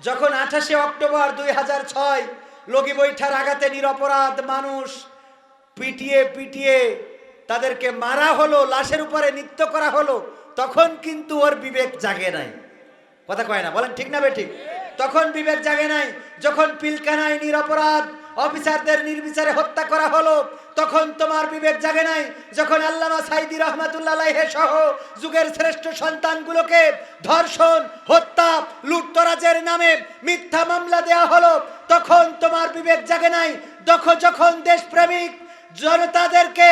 যখন আঠাশে অক্টোবর দুই হাজার ছয় লগি বৈঠার আঘাতে নিরপরাধ মানুষ পিটিয়ে পিটিয়ে তাদেরকে মারা হলো, লাশের উপরে নৃত্য করা হলো, তখন কিন্তু ওর বিবেক জাগে নাই। কথা কয় না, বলেন ঠিক না বে ঠিক তখন বিবেক জাগে নাই, যখন পিলকানায় নিরপরাধ অফিসারদের নির্বিচারে হত্যা করা হলো তখন তোমার বিবেক জাগে নাই, যখন আল্লামা সাইদি রহমাতুল্লাহ সহ যুগের শ্রেষ্ঠ সন্তানগুলোকে ধর্ষণ, হত্যা, লুটতরাজের নামে মিথ্যা মামলা দেয়া হলো, তখন তোমার বিবেক জাগে নাই। তখন যখন দেশপ্রেমিক জনতাদেরকে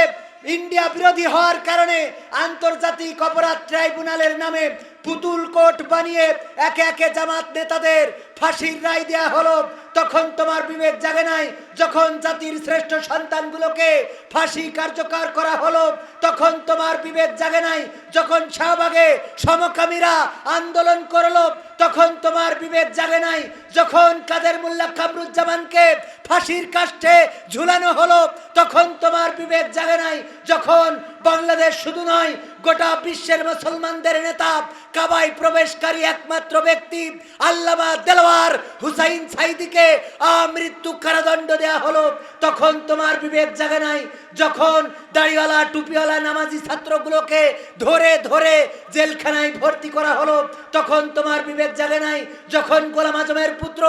ইন্ডিয়া বিরোধী হওয়ার কারণে আন্তর্জাতিক অপরাধ ট্রাইব্যুনালের নামে পুতুল কোট বানিয়ে একে একে জামাত নেতাদের ফাঁসির রায় দেওয়া হলো। তখন তোমার বিবেক জাগে নাই। যখন জাতির শ্রেষ্ঠ সন্তানগুলোকে ফাঁসি কার্যকর করা হলো, তখন তোমার বিবেক জাগে নাই। যখন শাহবাগে সমকামীরা আন্দোলন করল, তখন তোমার বিবেক জাগে নাই। যখন কাদের মোল্লা কামরুজ্জামানকে ফাঁসির কাষ্ঠে ঝুলানো হলো, তখন তোমার বিবেক জাগে নাই। যখন বাংলাদেশ শুধু নয়, গোটা বিশ্বের মুসলমানদের নেতা কাবাই প্রবেশকারী একমাত্র ব্যক্তি আল্লামা দেলোয়ার হুসাইন সাইদিকে আমৃত্যু কারাদণ্ড দেয়া হলো। তখন তোমার বিবেক জাগে নাই, যখন দাড়িওয়ালা, টুপিওয়ালা নামাজি ছাত্রগুলোকে ধরে ধরে জেলখানায় ভর্তি করা হলো, তখন তোমার বিবেক জাগে নাই, যখন গোলাম আজমের পুত্র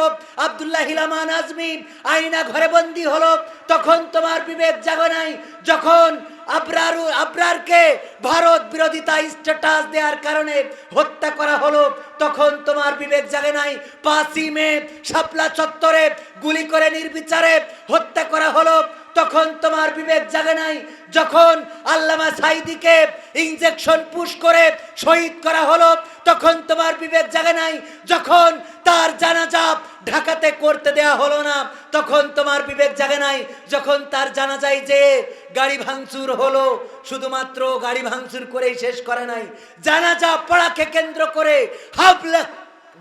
আবদুল্লাহ হিলামান আজমি আইনা ঘরে বন্দি হলো, তখন তোমার বিবেক জাগে নাই, যখন আবরার, আবরারকে ভারত বিরোধিতা স্ট্যাটাস দেওয়ার কারণে হত্যা করা হলো। তখন তোমার বিবেক জাগে নাই। পাঁচই মে শাপলা চত্বরে গুলি করে নির্বিচারে হত্যা করা হলো। তখন তোমার বিবেক জাগে নাই। যখন আল্লামা সাইদিকে ইনজেকশন পুশ করে শহীদ করা হলো, তখন তোমার বিবেক জাগে নাই। যখন তার জানাজা ঢাকাতে করতে দেয়া হলো না। তখন তোমার বিবেক জাগে নাই। যখন তার জানা যায় যে গাড়ি ভাঙচুর হলো, শুধুমাত্র গাড়ি ভাঙচুর করেই শেষ করে নাই। জানাজা পড়াকে কেন্দ্র করে হাবলা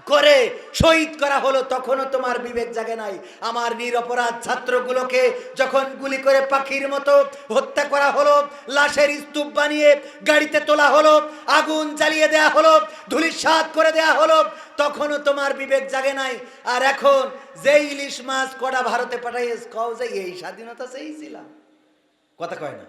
করে শহীদ করা হলো, তখনও তোমার বিবেক জাগে নাই। আমার নিরপরাধ ছাত্রগুলোকে যখন গুলি করে পাখির মতো হত্যা করা হলো, লাশের স্তূপ বানিয়ে গাড়িতে তোলা হলো, আগুন জ্বালিয়ে দেয়া হলো, ধুলিসাৎ করে দেয়া হলো, তখনও তোমার বিবেক জাগে নাই। আর এখন যে ইলিশ মাছ কটা ভারতে পাঠাইয়ে কও যে এই স্বাধীনতা চেয়েছিলাম কথা কয় না।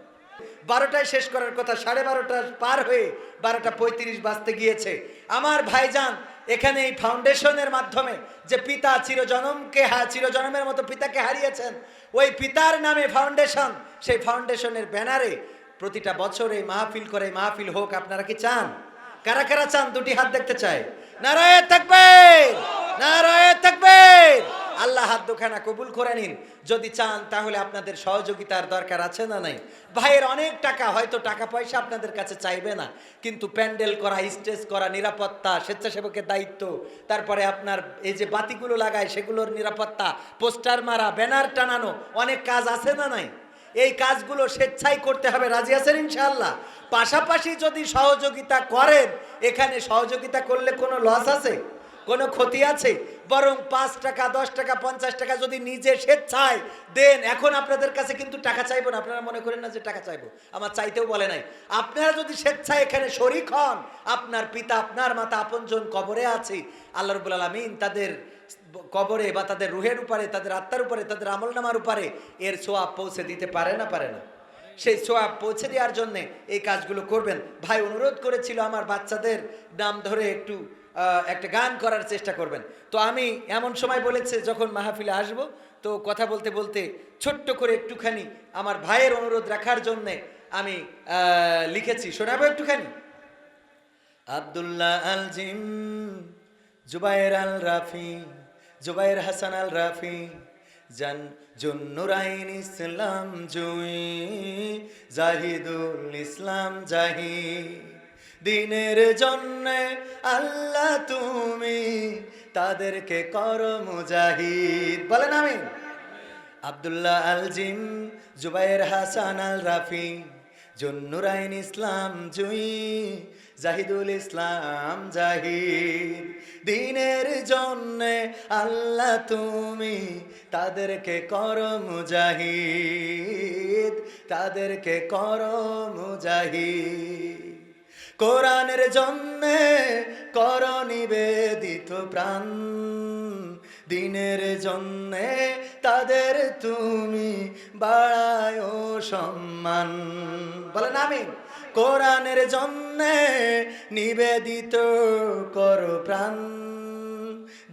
বারোটায় শেষ করার কথা, সাড়ে বারোটা পার হয়ে বারোটা পঁয়ত্রিশ বাজতে গিয়েছে। আমার ভাইজান এখানে এই ফাউন্ডেশনের মাধ্যমে যে পিতা চিরজনমকে চিরজনমের মতো পিতাকে হারিয়েছেন, ওই পিতার নামে ফাউন্ডেশন, সেই ফাউন্ডেশনের ব্যানারে প্রতিটা বছরে মাহফিল করে মাহফিল হোক, আপনারা কি চান? কারা কারা চান? দুটি হাত দেখতে চায় নারায় থাকবে নারায় থাকবে আল্লাহ হাত দুখানা কবুল করে নিন। যদি চান, তাহলে আপনাদের সহযোগিতার দরকার আছে না নাই? ভাইয়ের অনেক টাকা, হয়তো টাকা পয়সা আপনাদের কাছে চাইবে না। কিন্তু প্যান্ডেল করা, স্টেজ করা, নিরাপত্তা, স্বেচ্ছাসেবকের দায়িত্ব, তারপরে আপনার এই যে বাতিগুলো লাগায়, সেগুলোর নিরাপত্তা, পোস্টার মারা, ব্যানার টানানো, অনেক কাজ আছে না নাই? এই কাজগুলো স্বেচ্ছাই করতে হবে। রাজি আছেন ইনশাআল্লাহ? পাশাপাশি যদি সহযোগিতা করেন, এখানে সহযোগিতা করলে কোনো লস আছে? কোনো ক্ষতি আছে? বরং পাঁচ টাকা, দশ টাকা, পঞ্চাশ টাকা যদি নিজে স্বেচ্ছায় দেন, এখন আপনাদের কাছে কিন্তু টাকা চাইব না। আপনারা মনে করেন না যে টাকা চাইব। আমার চাইতেও বলে নাই। আপনারা যদি স্বেচ্ছায় এখানে শরিক হন, আপনার পিতা, আপনার মাতা আপনজন কবরে আছে, আল্লাহ রবুল আলমিন তাদের কবরে বা তাদের রুহের উপরে, তাদের আত্মার উপরে, তাদের আমল নামার উপরে এর সোয়াব পৌঁছে দিতে পারে না পারে না। সেই সোয়াব পৌঁছে দেওয়ার জন্যে এই কাজগুলো করবেন। ভাই, অনুরোধ করেছিল আমার বাচ্চাদের নাম ধরে একটু একটা গান করার চেষ্টা করবেন। তো আমি এমন সময় বলেছে, যখন মাহফিলে আসব, তো কথা বলতে বলতে ছোট্ট করে একটুখানি আমার ভাইয়ের অনুরোধ রাখার জন্যে আমি লিখেছি। শোনাবো একটুখানি? আব্দুল্লাহ আল জিম জুবাইর আল রাফি জুবাইর হাসান আল রাফি, জান জুন্নুরাইন ইসলাম জুই, জাহিদুল ইসলাম জাহি। দিনের জন্য আল্লাহ তুমি তাদেরকে কর মুজাহিদ বলেন আমি আব্দুল্লাহ আল জিম জুবাইর হাসান আল রাফি জুন্নুরাইন ইসলাম জুই, জাহিদুল ইসলাম জাহিদ। দিনের জন্য আল্লাহ তুমি তাদেরকে কর মুজাহিদ তাদেরকে কর মুজাহিদ কোরআনের জন্যে কর নিবেদিত প্রাণ। দিনের জন্যে তাদের তুমি বাড়ায় সম্মান। বলেন আমি কোরআনের জন্যে নিবেদিত কর প্রাণ।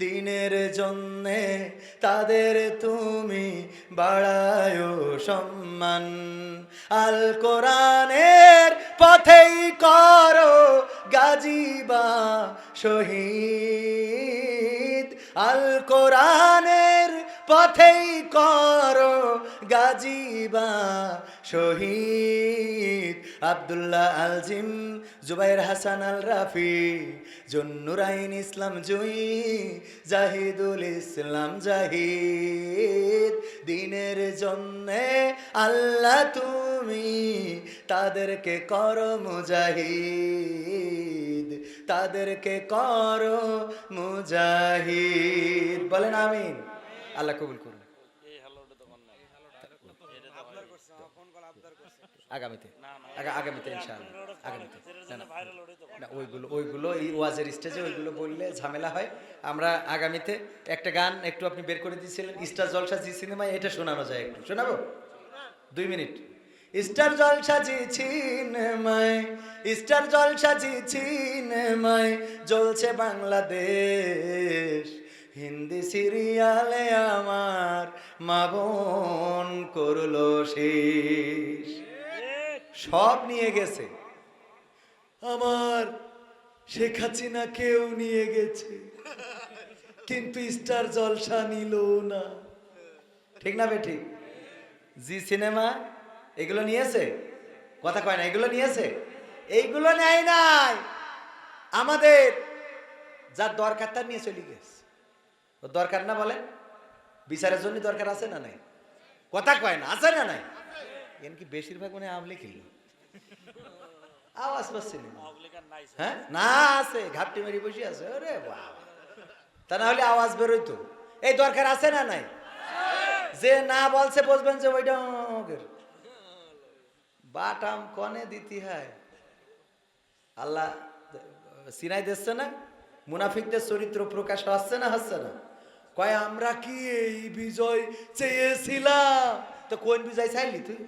দিনের জন্যে তাদের তুমি বাড়ায় সম্মান। আল কোরআনের পথেই করো গাজিবা শহীদ। আল কোরআনের পথেই করো গাজিবা শহীদ। আব্দুল্লাহ আলজিম জুবাইর হাসান আল রাফি জন্নুরাইন ইসলাম জুই জাহিদুল ইসলাম জাহিদ। দিনের জন্যে আল্লাহ তুমি তাদেরকে করো মুজাহিদ তাদেরকে করো মুজাহিদ। বলেন আমিন। আল্লাহ কবুল করুন। আগামীতে। আগা- আগামীতে ইনশাআল্লাহ আগামীতে। না, ওইগুলো ওইগুলো এই ওয়াজের স্টেজে ওইগুলো বললে ঝামেলা হয়। আমরা আগামীতে একটা গান একটু আপনি বের করে দিয়েছিলেন স্টার জলসা জি সিনেমায় এটা শোনানো যায় একটু। শোনাবো? দুই মিনিট। স্টার জলসা জি সিনেমায় স্টার জলসা জি সিনেমায় জ্বলছে বাংলাদেশ। হিন্দি সিরিয়ালে আমার মা বোন করল শেষ। সব নিয়ে গেছে। আমার শেখ হাসিনা কেউ নিয়ে গেছে। কিন্তু স্টার জলসা নিল না। ঠিক না বে ঠিক জি সিনেমা, এগুলো নিয়েছে? কথা কয় না, এগুলো নিয়েছে? এইগুলো নেয় নাই। আমাদের যার দরকার তার নিয়ে চলে গেছে। দরকার না বলে বিচারের জন্য দরকার আছে না নাই? কথা কয় না, আছে না নাই? এন কি বেশিরভাগ মানে আমলে খেল আওয়াজ পাচ্ছে না। হ্যাঁ? না আছে ঘাপটি মেরি বসে আছে ওরে বাবা। তা না হলে আওয়াজ বেরোইতো এই দরকার আছে না নাই? যে না বলছে বসবেন যে ওইটা বাটাম কনে দিতে হয়। আল্লাহ সিনাই দিচ্ছে না? মুনাফিকদের চরিত্র প্রকাশ হচ্ছে না হচ্ছে না? কয় আমরা কি এই বিজয় চেয়েছিলাম? তো কোন বিজয় চাইলি তুই?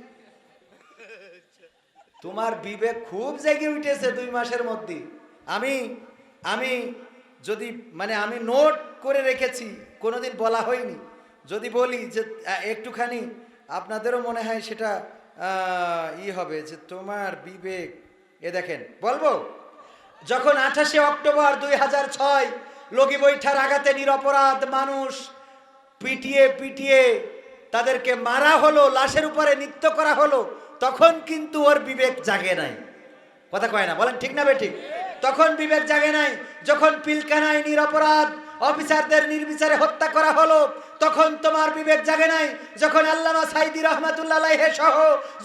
তোমার বিবেক খুব জেগে উঠেছে দুই মাসের মধ্যে। আমি আমি যদি মানে আমি নোট করে রেখেছি, কোনোদিন বলা হয়নি। যদি বলি যে একটুখানি আপনাদেরও মনে হয় সেটা ই হবে যে, তোমার বিবেক, এ দেখেন, বলব? যখন আঠাশে অক্টোবর দুই হাজার ছয় লগি বৈঠার আঘাতে নিরপরাধ মানুষ পিটিয়ে পিটিয়ে তাদেরকে মারা হলো, লাশের উপরে নৃত্য করা হলো তখন কিন্তু ওর বিবেক জাগে নাই। কথা কয় না, বলেন ঠিক না বে ঠিক? তখন বিবেক জাগে নাই, যখন পিলকানায় নিরপরাধ অফিসারদের নির্বিচারে হত্যা করা হলো, তখন তোমার বিবেক জাগে নাই, যখন আল্লামা সাইদি রহমাতুল্লাহ সহ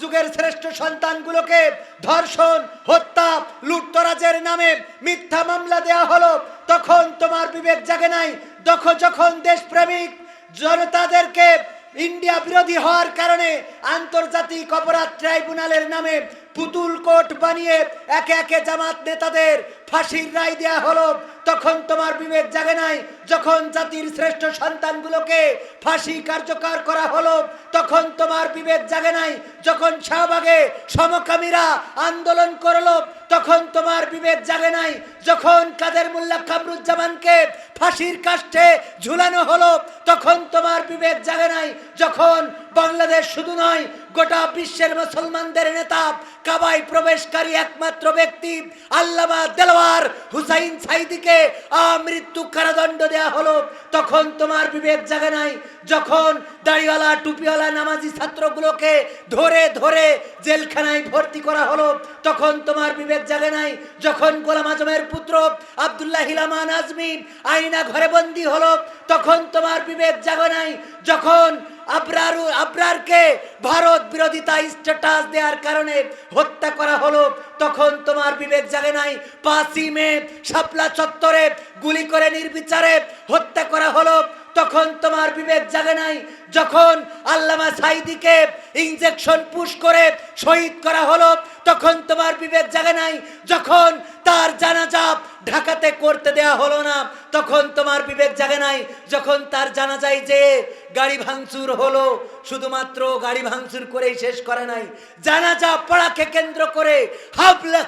যুগের শ্রেষ্ঠ সন্তানগুলোকে ধর্ষণ, হত্যা, লুটতরাজের নামে মিথ্যা মামলা দেয়া হলো, তখন তোমার বিবেক জাগে নাই। যখন যখন দেশপ্রেমিক জনতাদেরকে ইন্ডিয়া বিরোধী হওয়ার কারণে আন্তর্জাতিক অপরাধ ট্রাইব্যুনালের নামে পুতুল কোট বানিয়ে একে একে জামাত নেতাদের ফাঁসির রায় দেওয়া হলো। তখন তোমার বিবেক জাগে নাই। যখন জাতির শ্রেষ্ঠ সন্তানগুলোকে ফাঁসি কার্যকর করা হলো, তখন তোমার বিবেক জাগে নাই। যখন শাহবাগে সমকামীরা আন্দোলন করল, তখন তোমার বিবেক জাগে নাই। যখন কাদের মোল্লা কামরুজ্জামানকে ফাঁসির কাষ্ঠে ঝুলানো হলো তখন তোমার বিবেক জাগে নাই যখন বাংলাদেশ শুধু নয়, গোটা বিশ্বের মুসলমানদের নেতা কাবাই প্রবেশকারী একমাত্র ব্যক্তি আল্লামা দেলোয়ার হুসাইন সাইদিকে আমৃত্যু কারাদণ্ড দেয়া হলো। তখন তোমার বিবেক জাগে নাই, যখন দাড়িওয়ালা, টুপিওয়ালা, নামাজি ছাত্রগুলোকে ধরে ধরে জেলখানায় ভর্তি করা হলো, তখন তোমার বিবেক জাগে নাই, যখন গোলাম আজমের পুত্র আবদুল্লাহ হিলামান আজমি আইনা ঘরে বন্দি হলো, তখন তোমার বিবেক জাগে নাই, যখন আবরার, আবরারকে ভারত বিরোধিতা স্ট্যাটাস দেওয়ার কারণে হত্যা করা হলো। তখন তোমার বিবেক জাগে নাই। পাঁচই মে, শাপলা চত্বরে গুলি করে নির্বিচারে হত্যা করা হলো। তখন তোমার বিবেক জাগে নাই। যখন আল্লামা সাইদিকে ইঞ্জেকশন পুশ করে শহীদ করা হলো, তখন তোমার বিবেক জাগে নাই। যখন তার জানাজা ঢাকাতে করতে দেয়া হলো না, তখন তোমার বিবেক জাগে নাই। যখন তার জানাজায় যে গাড়ি ভাঙচুর হলো, শুধুমাত্র গাড়ি ভাঙচুর করেই শেষ করে নাই। জানাজা পড়াকে কেন্দ্র করে হাবলা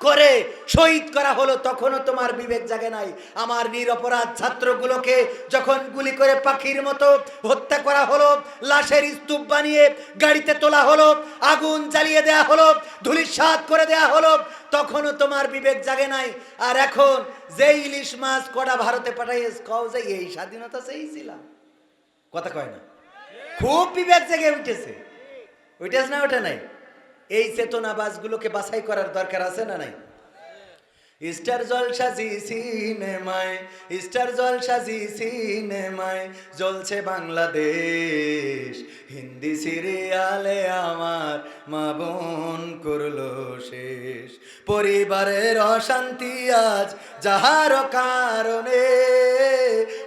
করে শহীদ করা হলো, তখনও তোমার বিবেক জাগে নাই। আমার নিরপরাধ ছাত্রগুলোকে যখন গুলি করে পাখির মতো হত্যা করা হলো, লাশের স্তূপ বানিয়ে গাড়িতে তোলা হলো, আগুন জ্বালিয়ে দেয়া হলো ধুলিস্বাদ করে দেয়া হলো, তখনও তোমার বিবেক জাগে নাই। আর এখন যে ইলিশ মাছ কটা ভারতে পাঠাইয়ে কও যে এই স্বাধীনতা চেয়েছিলাম কথা কয় না? খুব বিবেক জেগে উঠেছে। উঠেছে না, ওঠে নাই? এই চেতনাবাজগুলোকে বাছাই করার দরকার আছে না নাই? স্টার জলসা জি সিনেমায়, স্টার জলসা জি সিনেমায় জ্বলছে বাংলাদেশ। হিন্দি সিরিয়ালে আমার মা বোন করল শেষ। পরিবারের অশান্তি আজ যাহার কারণে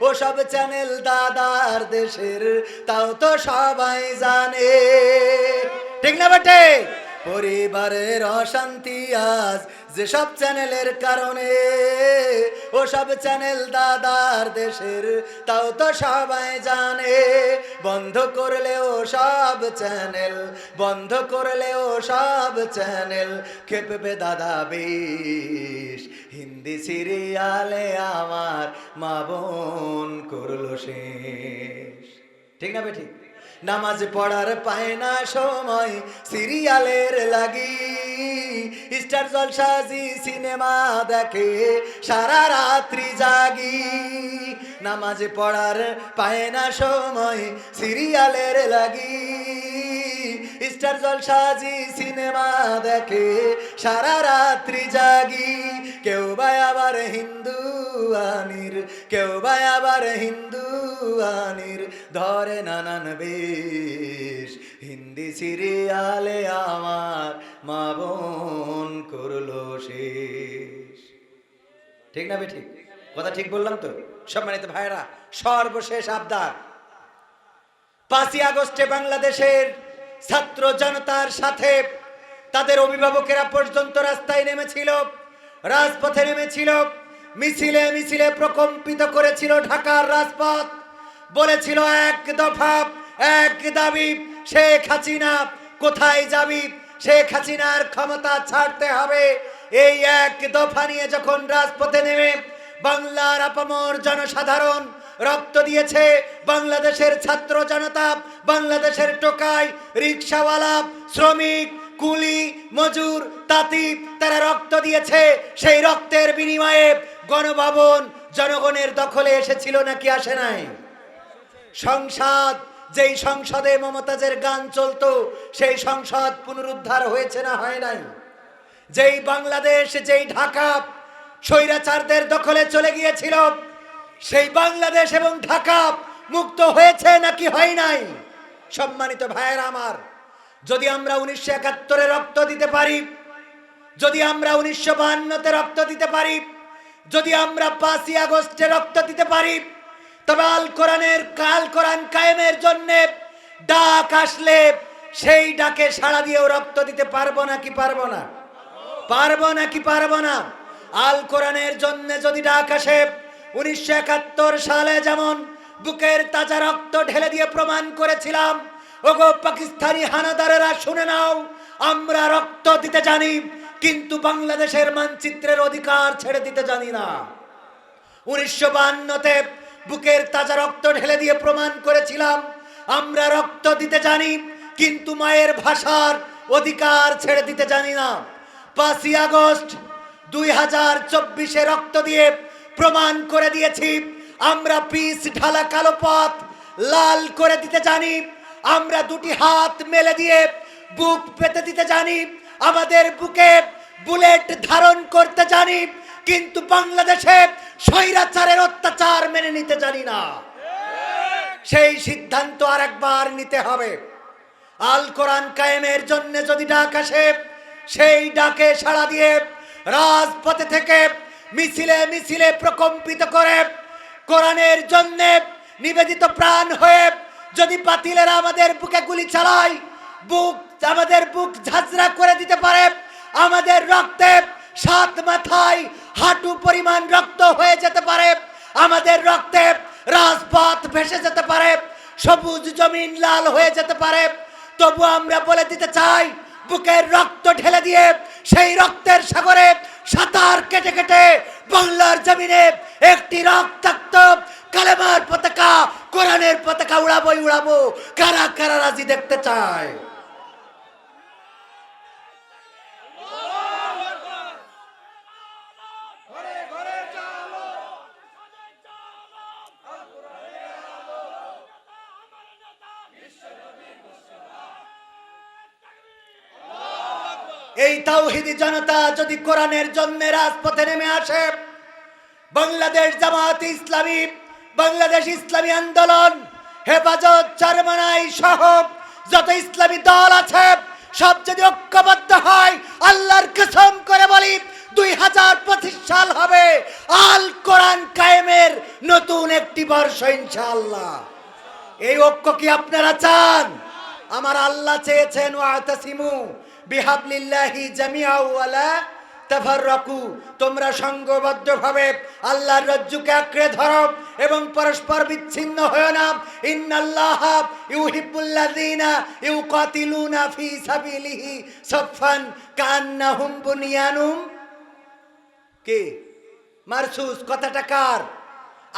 ও সব চ্যানেল দাদার দেশের, তাও তো সবাই জানে। ঠিক না বেটে? পরিবারের অশান্তি আজ যেসব চ্যানেলের কারণে, ও সব চ্যানেল দাদার দেশের, তাও তো সবাই জানে, বন্ধ করলেও সব চ্যানেল, বন্ধ করলেও সব চ্যানেল, খেপবে দাদা বেশ হিন্দি সিরিয়ালে আমার মা বোন করল শেষ। ঠিক না বেঠিক নামাজ পড়ার পায় না সময় সিরিয়ালের লাগি। স্টার জলসাজি সিনেমা দেখে সারা রাত্রি জাগি। নামাজ পড়ার পায় না সময়, সিরিয়ালের লাগি। স্টার জলসাজি সিনেমা দেখে সারা রাত্রি জাগি। কেউ বা আবার হিন্দু আনির, কেউ বা আবার হিন্দু আনির। ধরে নানান বেশ, হিন্দি সিরিয়ালে আমার মা বোন করল শেষ। ঠিক না বে ঠিক কথা ঠিক বললাম তো? সম্মানিত ভাইরা সর্বশেষ আবদার। পাঁচই আগস্টে বাংলাদেশের ছাত্র জনতার সাথে তাদের অভিভাবকেরা পর্যন্ত রাস্তায় নেমেছিল, রাজপথে নেমেছিল, মিছিলে মিছিলে প্রকম্পিত করেছিল ঢাকার রাজপথ। বলেছিল, এক দফা, এক দাবি, শেখ হাসিনা কোথায় যাবি? শেখ হাসিনার ক্ষমতা ছাড়তে হবে। এই এক দফা নিয়ে যখন রাজপথে নেমে বাংলার আপামর জনসাধারণ রক্ত দিয়েছে। বাংলাদেশের ছাত্র জনতা, বাংলাদেশের টোকাই, রিক্সাওয়ালা, শ্রমিক, কুলি, মজুর তাঁতি তারা রক্ত দিয়েছে। সেই রক্তের বিনিময়ে গণভবন জনগণের দখলে এসেছিল নাকি আসে নাই? সংসদ, যেই সংসদে মমতাজের গান চলতো, সেই সংসদ পুনরুদ্ধার হয়েছে না হয় নাই? যেই বাংলাদেশ, যেই ঢাকা স্বৈরাচারদের দখলে চলে গিয়েছিল। সেই বাংলাদেশ এবং ঢাকা মুক্ত হয়েছে নাকি হয় নাই? সম্মানিত ভাইয়ের আমার, যদি আমরা উনিশশো একাত্তরে রক্ত দিতে পারি, যদি আমরা উনিশশো বাহান্নতে রক্ত দিতে পারি, যদি আমরা পাঁচই আগস্টে রক্ত দিতে পারি, তবে আল কোরআনের কাল কোরআন কায়েমের জন্য ডাক আসলে সেই ডাকে সাড়া দিয়েও রক্ত দিতে পারব না কি পারব না? পারব না কি পারব না? আল কোরআনের জন্য যদি ডাক আসে, উনিশশো একাত্তর সালে যেমন বুকের তাজা রক্ত ঢেলে দিয়ে প্রমাণ করেছিলাম, ওগো পাকিস্তানি হানাদারেরা শুনে নাও, আমরা রক্ত দিতে জানি, কিন্তু বাংলাদেশের মানচিত্রের অধিকার ছেড়ে দিতে জানি না। উনিশশো বান্নতে বুকের তাজা রক্ত ঢেলে দিয়ে প্রমাণ করেছিলাম, আমরা রক্ত দিতে জানি, কিন্তু মায়ের ভাষার অধিকার ছেড়ে দিতে জানি না। পাঁচই আগস্ট দুই হাজার চব্বিশে রক্ত দিয়ে প্রমাণ করে দিয়েছি, আমরা পিস ঢালা কালো পথ লাল করে দিতে জানি, আমরা দুটি হাত মেলে দিয়ে বুক পেতে দিতে জানি, আমাদের বুকে বুলেট ধারণ করতে জানি, কিন্তু বাংলাদেশে স্বৈরাচারের অত্যাচার মেনে নিতে জানি না। সেই সিদ্ধান্ত আরেকবার নিতে হবে। আল কোরআন কায়েমের জন্য যদি ডাক আসে, সেই ডাকে সাড়া দিয়ে রাজপথে থেকে মিছিলে মিছিলে প্রকম্পিত করে কোরআনের জন্য নিবেদিত প্রাণ হয়ে যদি পাতিলেরা আমাদের বুকে গুলি চালায়, বুক আমাদের বুক ঝাঁঝরা করে দিতে পারে, আমাদের রক্তে সাত মাথায় হাঁটু পরিমাণ রক্ত হয়ে যেতে পারে, আমাদের রক্তে রাজপথ ভেসে যেতে পারে, সবুজ জমিন লাল হয়ে যেতে পারে, তবু আমরা বলে দিতে চাই বুকের রক্ত ঢেলে দিয়ে সেই রক্তের সাগরে সাঁতার কেটে কেটে বাংলার জমিনে একটি রক্তাক্ত কালেমার পতাকা, কোরআনের পতাকা উড়াবই উড়াবো। কারা কারা রাজি দেখতে চায়? এই তাওহিদি জনতা যদি কোরআনের জন্য রাজপথে নেমে আসে, বাংলাদেশ জামাত ইসলামী, বাংলাদেশ ইসলামী আন্দোলন, হেফাজত চারমানাই সহ যত ইসলামী দল আছে, সব যদি ঐক্যবদ্ধ হয়, আল্লাহর কসম করে বলি, দুই হাজার পঁচিশ সাল হবে, আল কোরআন কায়েমের নতুন একটি বর্ষ ইনশাআল্লাহ। এই ঐক্য কি আপনারা চান? আমার আল্লাহ চেয়েছেন ওয়াতাসিমু বিহাবলিল্লাহি জামিআ ওয়ালা তাফাররাকু। তোমরা সংঘবদ্ধভাবে আল্লাহর রজ্জুকে আঁকড়ে ধরো এবং পরস্পর বিচ্ছিন্ন হয়েও না। ইন্নাল্লাহ ইউহিব্বুল্লাযীনা ইউকাতিলুনা ফি সাবিলিহি সাফফান কান্নাহুম বুনিয়ানুম। কে? মারসুস, কথাটা কার?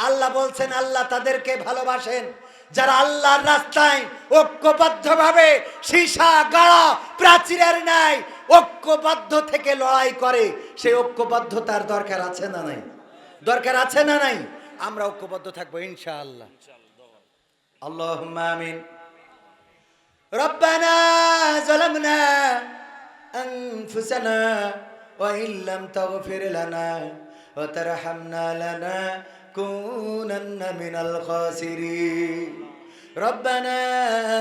আল্লাহ বলছেন, আল্লাহ তাদেরকে ভালোবাসেন। যারা আল্লাহর রাস্তায় ঐক্যবদ্ধভাবে সীসা গাড়া প্রাচীরের ন্যায় ঐক্যবদ্ধ থেকে লড়াই করে সেই ঐক্যবদ্ধতার দরকার আছে না নাই দরকার আছে না নাই আমরা ঐক্যবদ্ধ থাকবো ইনশাআল্লাহ আল্লাহ আমিন ربنا ظلمنا أنفسنا وإن لم تغفر لنا وترحمنا لنكونن من الخاسرين ربنا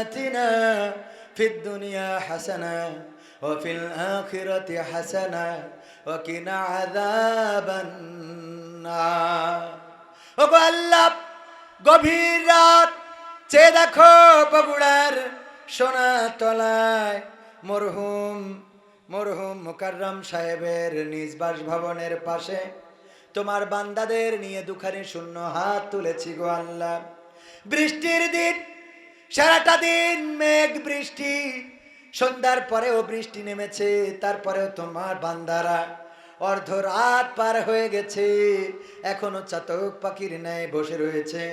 آتنا في الدنيا حسنة وفي الآخرة حسنة وقنا عذاب النار ওগো আল্লাহ গভীর রাত চেয়ে দেখো বগুড়ার সোনা তলায় মরহুম মরহুম মুকাররম সাহেবের নিজ বাসভবনের পাশে তোমার বান্দাদের নিয়ে দুখানি শূন্য হাত তুলেছি গো আল্লাহ। বৃষ্টির দিন, সারাটা দিন মেঘ বৃষ্টি, সন্ধ্যার পরেও বৃষ্টি নেমেছে, তারপরেও তোমার বান্দারা অর্ধ রাত পার হয়ে গেছে, এখনও চাতক পাখির ন্যায় বসে রয়েছে।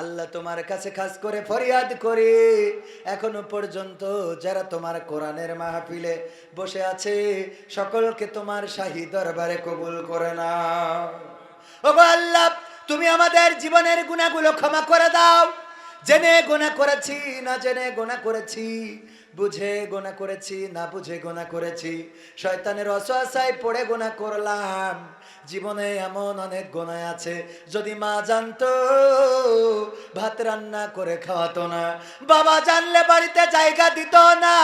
আল্লাহ তোমার কাছে খাস করে ফরিয়াদ করি। এখনও পর্যন্ত যারা তোমার কোরআনের মাহফিলে বসে আছে, সকলকে তোমার শাহী দরবারে কবুল করে না ও আল্লাহ, তুমি আমাদের জীবনের গুণাগুলো ক্ষমা করে দাও। জেনে গোনা করেছি, না জেনে গোনা করেছি, বুঝে গোনা করেছি, না বুঝে গোনা করেছি। শয়তানের অসহায় পড়ে গোনা করলাম, জীবনে এমন অনেক গোনায় আছে, যদি মা জানতো, ভাত রান্না করে খাওয়াতো না। বাবা জানলে বাড়িতে জায়গা দিত না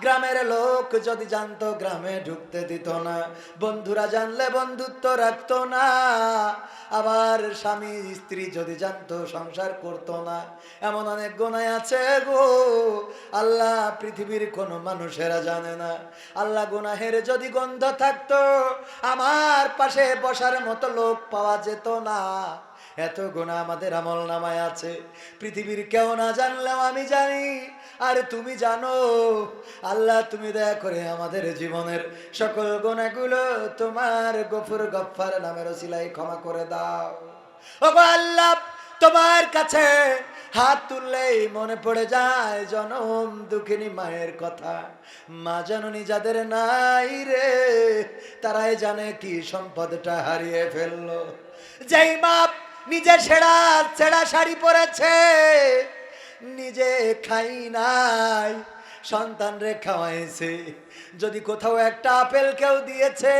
গ্রামের লোক যদি জানতো, গ্রামে ঢুকতে দিত না। বন্ধুরা জানলে বন্ধুত্ব রাখতো না। আবার স্বামী, স্ত্রী যদি জানতো, সংসার করতো না। এমন অনেক গোনায় আছে গো। আল্লাহ পৃথিবীর কোনো মানুষেরা জানে না। আল্লাহ গুনাহের যদি গন্ধ থাকতো, আমার পাশে বসার মতো লোক পাওয়া যেত না। এত গোনা আমাদের আমল নামায় আছে। পৃথিবীর কেউ না জানলেও আমি জানি আর তুমি জানো, আল্লাহ তুমি দয়া করে আমাদের জীবনের সকল গুণাগুলো তোমার গফুর গফার নামের সিলাই ক্ষমা করে দাও। আল্লাহ, তোমার কাছে হাত তুললেই মনে পড়ে যায় জনম দুঃখিনী মায়ের কথা। মা জননী যাদের নাই রে, তারাই জানে কি সম্পদটা হারিয়ে ফেলল। যেই মা নিজে ছেঁড়া ছেঁড়া শাড়ি পরেছে নিজে খাই নাই। সন্তান রে খাওয়াইছে। যদি কোথাও একটা আপেল কেউ দিয়েছে,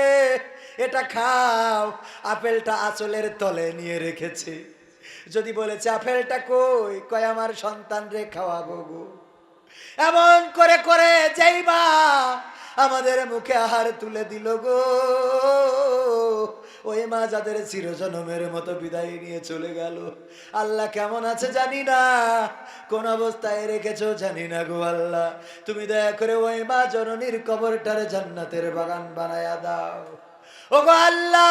এটা খাও। আপেলটা আঁচলের তলে নিয়ে রেখেছে। যদি বলেছে, আপেলটা কই? কয়, আমার সন্তান রে খাওয়াবো গো। এমন করে করে যেই মা আমাদের মুখে আহার তুলে দিল গো। ওই মা যাদের চিরজনমের মতো বিদায় নিয়ে চলে গেল। আল্লাহ কেমন আছে জানি না। কোন অবস্থায় রেখেছো জানি না গো আল্লাহ। তুমি দয়া করে ওই মা জননীর কবরটার জান্নাতের বাগান বানায়া দাও। ও গো আল্লাহ,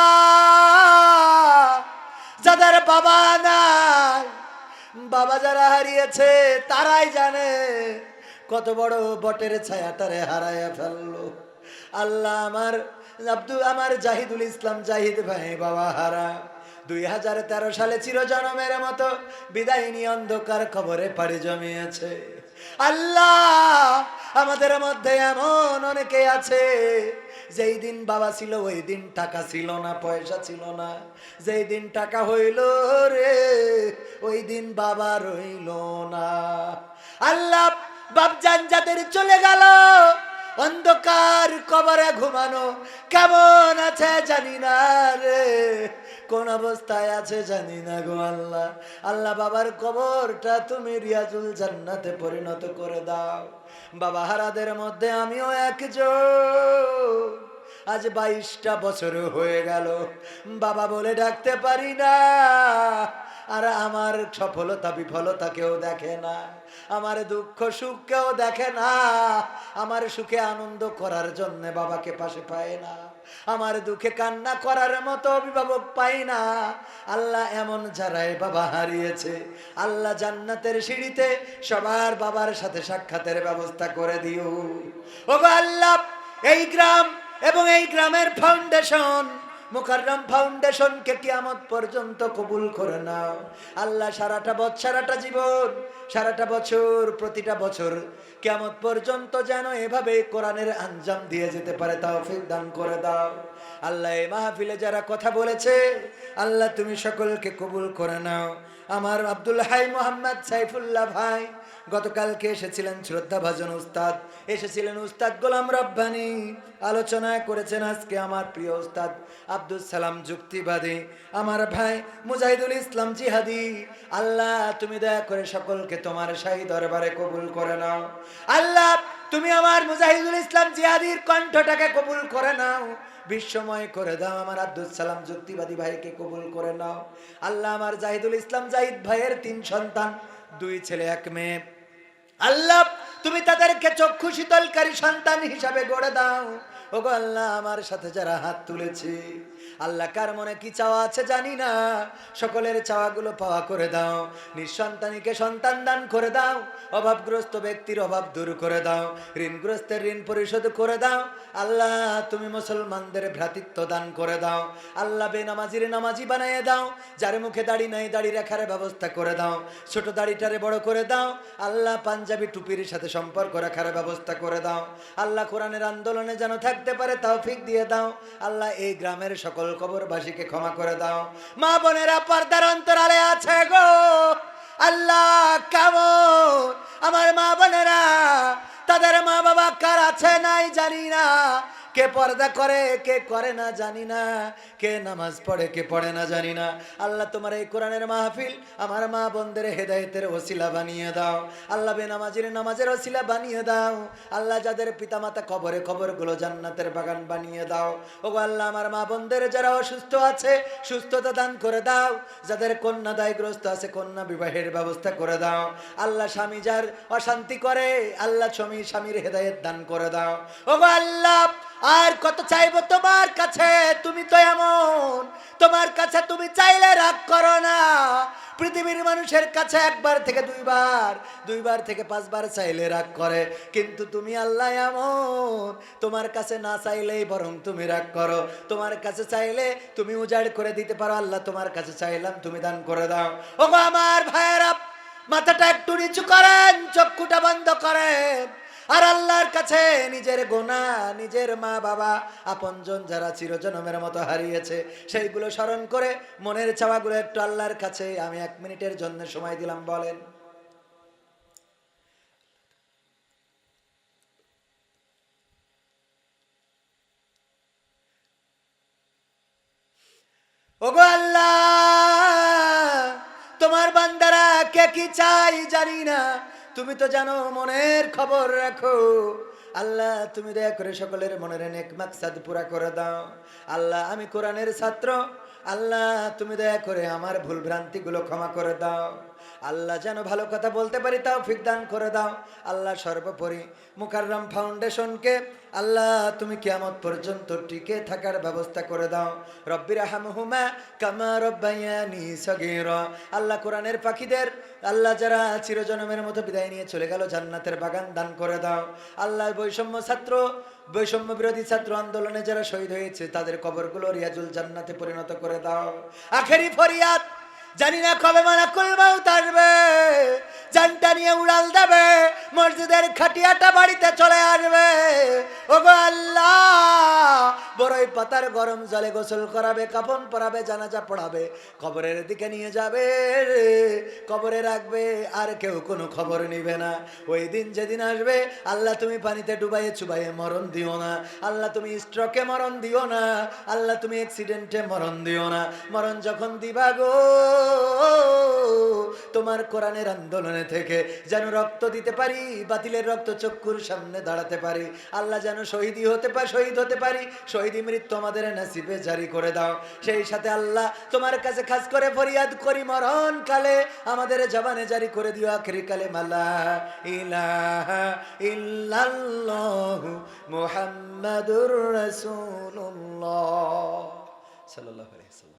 যাদের বাবা নাই, বাবা যারা হারিয়েছে তারাই জানে কত বড় বটের ছায়াটারে হারায়া ফেলল। আল্লাহ আমার আব্দুল আমার জাহিদুল ইসলাম জাহিদ ভাই, বাবা হারা। দুই হাজার তেরো সালে চিরজনমের মতো বিদায়নী অন্ধকার খবরে পাড়ি জমিয়েছে। আল্লাহ, আমাদের মধ্যে এমন অনেকে আছে, যেই দিন বাবা ছিল, ওই দিন টাকা ছিল না, পয়সা ছিল না। যেই দিন টাকা হইল রে, ওই দিন বাবা রইল না। আল্লাহ, বাপজান যাদের চলে গেল অন্ধকার কবরে ঘুমানো, কেমন আছে জানি না রে? কোন অবস্থায় আছে জানি না গো আল্লাহ। আল্লাহ বাবার কবরটা তুমি রিয়াজুল জান্নাতে পরিণত করে দাও। বাবা হারাদের মধ্যে আমিও একজন। আজ বাইশটা বছর হয়ে গেল। বাবা বলে ডাকতে পারি না। আর আমার সফলতা, বিফলতা কেউ দেখে না। আমার দুঃখ সুখ কেউ দেখে না। আমার সুখে আনন্দ করার জন্য বাবাকে পাশে পায় না। আমার দুঃখে কান্না করার মতো অভিভাবক পাই না। আল্লাহ এমন যারাই বাবা হারিয়েছে, আল্লাহ জান্নাতের সিঁড়িতে সবার বাবার সাথে সাক্ষাতের ব্যবস্থা করে দিও। ও আল্লাহ, এই গ্রাম এবং এই গ্রামের ফাউন্ডেশন মুকাররম ফাউন্ডেশনকে কিয়ামত পর্যন্ত কবুল করে নাও। আল্লাহ সারাটা বছর সারাটা জীবন, সারাটা বছর, প্রতিটা বছর কিয়ামত পর্যন্ত যেন এভাবে কোরআনের আঞ্জাম দিয়ে যেতে পারে, তৌফিক দান করে দাও। আল্লাহ এই মাহফিলে যারা কথা বলেছে, আল্লাহ তুমি সকলকে কবুল করে নাও। আমার আব্দুল হাই মোহাম্মদ সাইফুল্লাহ ভাই গতকালকে এসেছিলেন শ্রদ্ধা ভাজন উস্তাদ। এসেছিলেন উস্তাদ গোলাম রব্বানি। আলোচনা করেছেন আজকে আমার প্রিয় উস্তাদ আব্দুল সালাম যুক্তিবাদী। আমার ভাই মুজাহিদুল ইসলাম জিহাদি। আল্লাহ, তুমি দয়া করে সকলকে তোমার শাহী দরবারে কবুল করে নাও। আল্লাহ, তুমি আমার মুজাহিদুল ইসলাম জিহাদির কণ্ঠটাকে কবুল করে নাও। বিশ্বময় করে দাও আমার আব্দুল সালাম যুক্তিবাদী ভাইকে কবুল করে নাও। আল্লাহ, আমার জাহিদুল ইসলাম জাহিদ ভাইয়ের তিন সন্তান, দুই ছেলে, এক মেয়ে। আল্লাহ, তুমি তাদেরকে চক্ষু শীতলকারী সন্তান হিসাবে গড়ে দাও। ওগো আল্লাহ, আমার সাথে যারা হাত তুলেছে আল্লাহ কার মনে কি চাওয়া আছে জানি না। সকলের চাওয়াগুলো পাওয়া করে দাও। নিঃসন্তানীকে সন্তান দান করে দাও। অভাবগ্রস্ত ব্যক্তির অভাব দূর করে দাও। ঋণগ্রস্তের ঋণ পরিশোধ করে দাও। আল্লাহ, তুমি মুসলমানদের ভ্রাতৃত্ব দান করে দাও। আল্লাহ বে নামাজির নামাজি বানিয়ে দাও। যার মুখে দাড়ি নাই, দাড়ি রাখার ব্যবস্থা করে দাও। ছোট দাড়িটারে বড় করে দাও। আল্লাহ পাঞ্জাবি টুপির সাথে সম্পর্ক রাখার ব্যবস্থা করে দাও। আল্লাহ কোরআনের আন্দোলনে যেন থাকতে পারে তাও ফিক দিয়ে দাও। আল্লাহ এই গ্রামের সকল কবরবাসীকে ক্ষমা করে দাও। মা বোনেরা, পর্দার অন্তরালে আছে গো। আল্লাহ কেমন? আমার মা বোনেরা, তাদের মা বাবা কার আছে নাই জানি না। কে পর্দা করে, কে করে না জানি না। কে নামাজ পড়ে, কে পড়ে না জানি না। আল্লাহ তোমার এই কোরআনের মাহফিল আমার মা বোনদের হেদায়েতের ওসিলা বানিয়ে দাও। আল্লাহ বে নামাজের নামাজের ওসিলা বানিয়ে দাও। আল্লাহ যাদের পিতামাতা কবরে খবরগুলো জান্নাতের বাগান বানিয়ে দাও। ও আল্লাহ, আমার মা বোনদের যারা অসুস্থ আছে, সুস্থতা দান করে দাও। যাদের কন্যা দায়গ্রস্ত আছে, কন্যা বিবাহের ব্যবস্থা করে দাও। আল্লাহ স্বামী যার অশান্তি করে, আল্লাহ স্বামী স্বামীর হেদায়েত দান করে দাও। ও আল্লাহ আর কত চাইব তোমার কাছে? তুমি তো এমন। তোমার কাছে তুমি চাইলে রাগ করো না। পৃথিবীর মানুষের কাছে একবার থেকে দুইবার দুইবার থেকে পাঁচবার চাইলে রাগ করে। কিন্তু তুমি আল্লাহ এমন। তোমার কাছে না চাইলেই বরং তুমি রাগ করো। তোমার কাছে চাইলে তুমি উজাড় করে দিতে পারো। আল্লাহ তোমার কাছে চাইলাম, তুমি দান করে দাও। ও গো আমার ভাইয়েরা, মাথাটা একটু নিচু করেন, চক্ষুটা বন্ধ করেন। আর আল্লাহর কাছে নিজের গোনা, নিজের মা বাবা, আপনজন যারা চিরজনমের মতো হারিয়েছে, সেইগুলো স্মরণ করে মনের চাওয়াগুলো একটু আল্লাহর কাছে, আমি এক মিনিটের জন্য সময় দিলাম, বলেন। ওগো আল্লাহ, তোমার বান্দারা কে কি চাই জানি না। তুমি তো জানো, মনের খবর রাখো। আল্লাহ, তুমি দয়া করে সকলের মনের নেক মাকসাদ পুরা করে দাও। আল্লাহ, আমি কোরআনের ছাত্র। আল্লাহ, তুমি দয়া করে আমার ভুল ভ্রান্তিগুলো ক্ষমা করে দাও। আল্লাহ যেন ভালো কথা বলতে পারি তাও ফিক দান করে দাও। আল্লাহ সর্বোপরি মুকাররম ফাউন্ডেশনকে আল্লাহ তুমি কিয়ামত পর্যন্ত টিকে থাকার ব্যবস্থা করে দাও। রব্বির হামহুমা কামা রব্বায়ানি সগীরা। আল্লাহ কোরআনের পাখিদের, আল্লাহ যারা চিরজনমের মতো বিদায় নিয়ে চলে গেল, জান্নাতের বাগান দান করে দাও। আল্লাহ বৈষম্য ছাত্র, বৈষম্য বিরোধী ছাত্র আন্দোলনে যারা শহীদ হয়েছে, তাদের কবরগুলো রিয়াজুল জান্নাতে পরিণত করে দাও। আখেরি ফরিয়াদ জানি না কবে মানা কুলমাউত আসবে জানটা নিয়ে উড়াল দেবে। মসজিদের খাটিয়াটা বাড়িতে চলে আসবে। ওগো আল্লাহ! বড়ই পাতার গরম জলে গোসল করাবে, কাপন পরাবে, জানাজা পড়াবে, কবরের দিকে নিয়ে যাবে কবরে রাখবে, আর কেউ কোনো খবর নিবে না। ওই দিন যেদিন আসবে, আল্লাহ তুমি পানিতে ডুবাইয়ে চুবাইয়ে মরণ দিও না। আল্লাহ তুমি স্ট্রোকে মরণ দিও না। আল্লাহ তুমি অ্যাক্সিডেন্টে মরণ দিও না। মরণ যখন দিবা গো, তোমার কোরআনের আন্দোলনে থেকে যেন রক্ত দিতে পারি, বাতিলের রক্ত চক্ষুর সামনে দাঁড়াতে পারি। আল্লাহ যেন শহীদই হতে পারি শহীদ হতে পারি শহীদি মৃত্যু আমাদের নাসিবে জারি করে দাও। সেই সাথে আল্লাহ তোমার কাছে খাস করে ফরিয়াদ করি, মরণ কালে আমাদের জবানে জারি করে দিও আখরি কালে মালা ইলাহা মুহাম্মাদুর রাসূলুল্লাহ। সাল্লাল্লাহু